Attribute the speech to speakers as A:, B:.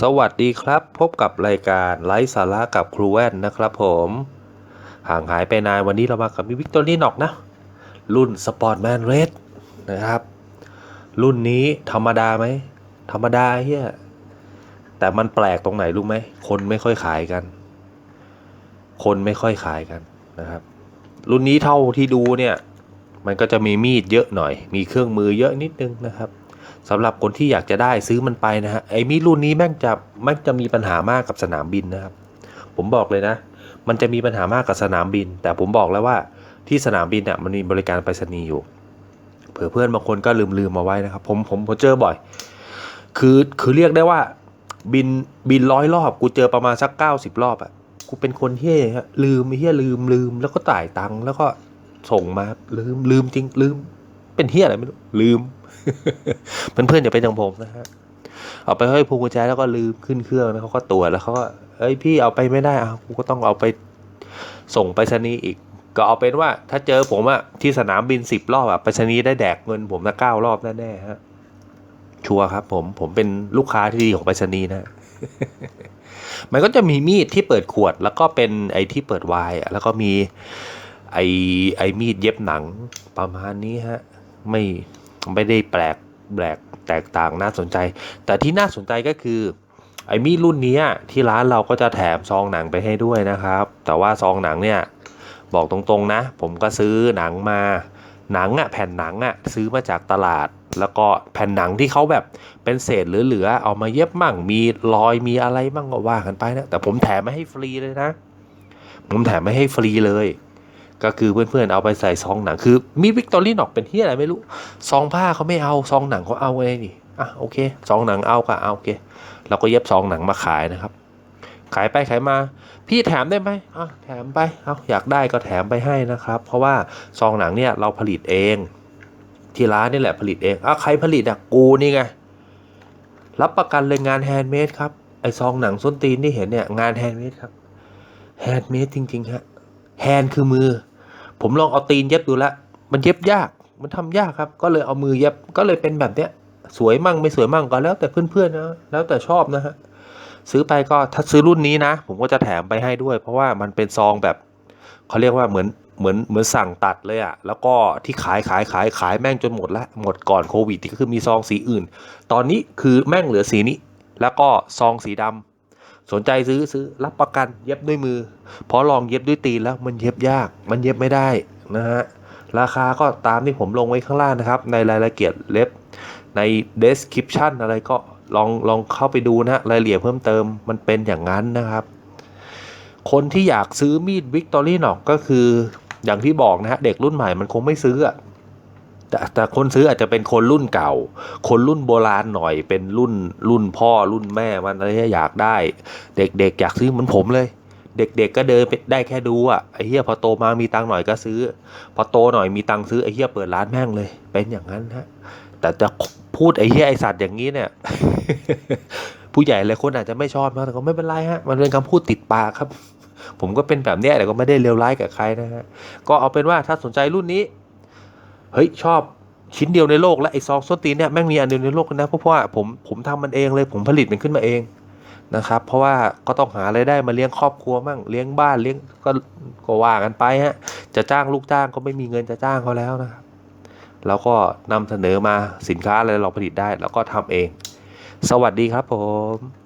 A: สวัสดีครับ พบกับรายการไลฟ์สาระกับครูแว่นนะครับผม ห่างหายไปนานวันนี้เรามากับมิวิกตอรี่นอกนะ รุ่นสปอร์ตแมนเรดนะครับ รุ่นนี้ธรรมดาไหม ธรรมดาเฮียแต่มันแปลกตรงไหนรู้ไหม คนไม่ค่อยขายกัน คนไม่ค่อยขายกันนะครับ รุ่นนี้เท่าที่ดูเนี่ย มันก็จะมีมีดเยอะหน่อย มีเครื่องมือเยอะนิดนึงนะครับ สำหรับคนที่อยากจะได้ซื้อมันไปนะฮะไอ้มีรุ่นนี้แม่งจะแม่งจะมีปัญหามากกับสนามบินนะครับ ผมบอกเลยนะ มันจะมีปัญหามากกับสนามบิน แต่ผมบอกแล้วว่าที่สนามบินเนี่ยมันมีบริการไปรษณีย์อยู่ เผื่อเพื่อนบางคนก็ลืมลืมมาไว้นะครับ ผมผมผมเจอบ่อย คือคือเรียกได้ว่า บินบินร้อยรอบกูเจอประมาณสักเก้าสิบรอบอะกูเป็นคนเฮี้ยฮะลืมเฮี้ยลืมลืมแล้วก็จ่ายตังค์แล้วก็ส่งมาลืมลืมจริงลืม เป็นเฮียอะไรไม่รู้ลืม เพื่อนๆอย่าไปจังผมนะฮะเอาไปให้พวงกุญแจแล้วก็ลืมขึ้นเครื่องแล้วเขาก็ตรวจแล้วเขาก็เอ้ยพี่เอาไปไม่ได้อะกูก็ต้องเอาไปส่งไปรษณีย์อีก ก็เอาเป็นว่า ถ้าเจอผมอะที่สนามบินสิบรอบอะไปรษณีย์ได้แดกเงินผมนะเก้ารอบแน่ๆฮะชัวร์ครับ ผมผมเป็นลูกค้าที่ดีของไปรษณีย์นะ มันก็จะมีมีดที่เปิดขวด แล้วก็เป็นไอ้ที่เปิดไวน์แล้วก็มีไอ้ไอ้มีดเย็บหนังประมาณนี้ฮะ ไม่ไม่ได้แปลกแปลกแตกต่างน่าสนใจ แต่ที่น่าสนใจก็คือไอ้มีดรุ่นนี้ที่ร้านเราก็จะแถมซองหนังไปให้ด้วยนะครับ แต่ว่าซองหนังเนี่ยบอกตรงๆนะ ผมก็ซื้อหนังมาหนังอะแผ่นหนังอะซื้อมาจากตลาด แล้วก็แผ่นหนังที่เขาแบบเป็นเศษเหลือๆเอามาเย็บมั่งมีรอยมีอะไรมั่งก็ว่ากันไปนะแต่ผมแถมไม่ให้ฟรีเลยนะ ผมแถมไม่ให้ฟรีเลย ก็คือเพื่อนๆเอาไปใส่ซองหนังคือมีวิกตอรี่นอกเป็นที่อะไรไม่รู้ซองผ้าเขาไม่เอาซองหนังเขาเอาไงนี่อะโอเคซองหนังเอาก็เอาโอเคเราก็เย็บซองหนังมาขายนะครับ ขายไปขายมา พี่แถมได้ไหมอะแถมไปเอาอยากได้ก็แถมไปให้นะครับ เพราะว่าซองหนังเนี่ยเราผลิตเองที่ร้านนี่แหละผลิตเองอะใครผลิตอะกูนี่ไงรับประกันเลยงานแฮนด์เมดครับไอซองหนังส้นตีนที่เห็นเนี่ยงานแฮนด์เมดครับแฮนด์เมดจริงๆฮะ แฮนคือมือ ผมลองเอาตีนเย็บดูแล้วมันเย็บยาก มันทำยากครับ ก็เลยเอามือเย็บก็เลยเป็นแบบเนี้ย สวยมั่งไม่สวยมั่งก็แล้วแต่เพื่อนๆนะแล้วแต่ชอบนะฮะซื้อไปก็ถ้าซื้อรุ่นนี้นะ ผมก็จะแถมไปให้ด้วย เพราะว่ามันเป็นซองแบบเขาเรียกว่าเหมือนเหมือนเหมือนสั่งตัดเลยอะแล้วก็ที่ขายขายขายขายแม่งจนหมดละหมดก่อนโควิดที่ก็คือมีซองสีอื่น ตอนนี้คือแม่งเหลือสีนี้ แล้วก็ซองสีดำ สนใจซื้อซื้อรับประกันเย็บด้วยมือพราะลองเย็บด้วยตีนแล้วมันเย็บยาก มันเย็บไม่ได้นะฮะราคาก็ตามที่ผมลงไว้ข้างล่างนะครับ ในรายละเอียดเล็บใน description อะไรก็ลองลองเข้าไปดูนะฮะรายละเอียดเพิ่มเติมมันเป็นอย่างนั้นนะครับ คนที่อยากซื้อมีดวิกตอรี่หนอกก็คืออย่างที่บอกนะฮะเด็กรุ่นใหม่มันคงไม่ซื้อ แต่แต่คนซื้ออาจจะเป็นคนรุ่นเก่า คนรุ่นโบราณหน่อย เป็นรุ่นรุ่นพ่อรุ่นแม่มันอะไรอยากได้ เด็กๆอยากซื้อเหมือนผมเลย เด็กๆก็เดินไปได้แค่ดูอะไอ้เหี้ยพอโตมามีตังหน่อยก็ซื้อ พอโตหน่อยมีตังซื้อไอ้เหี้ยเปิดร้านแม่งเลย เป็นอย่างนั้นฮะแต่จะพูดไอ้เหี้ยไอ้สัตว์อย่างนี้เนี่ย ผู้ใหญ่หลายคนอาจจะไม่ชอบนะแต่ก็ไม่เป็นไรฮะ มันเป็นคำพูดติดปากครับ ผมก็เป็นแบบเนี้ยแต่ก็ไม่ได้เลวร้ายกับใครนะฮะก็เอาเป็นว่าถ้าสนใจรุ่นนี้ เฮ้ยชอบชิ้นเดียวในโลกและไอ้ซองส้นตีนเนี่ยแม่งมีอันเดียวในโลกนะเพราะว่าผมผมทำมันเองเลยผมผลิตมันขึ้นมาเองนะครับ เพราะว่าก็ต้องหาไรายได้มาเลี้ยงครอบครัวมั่งเลี้ยงบ้านเลี้ยงก็ก็ว่ากันไปฮะจะจ้างลูกจ้างก็ไม่มีเงินจะจ้างเขาแล้วนะครับแล้วก็นำเสนอมาสินค้าอะไรเราผลิตได้ แล้วก็ทำเอง สวัสดีครับผม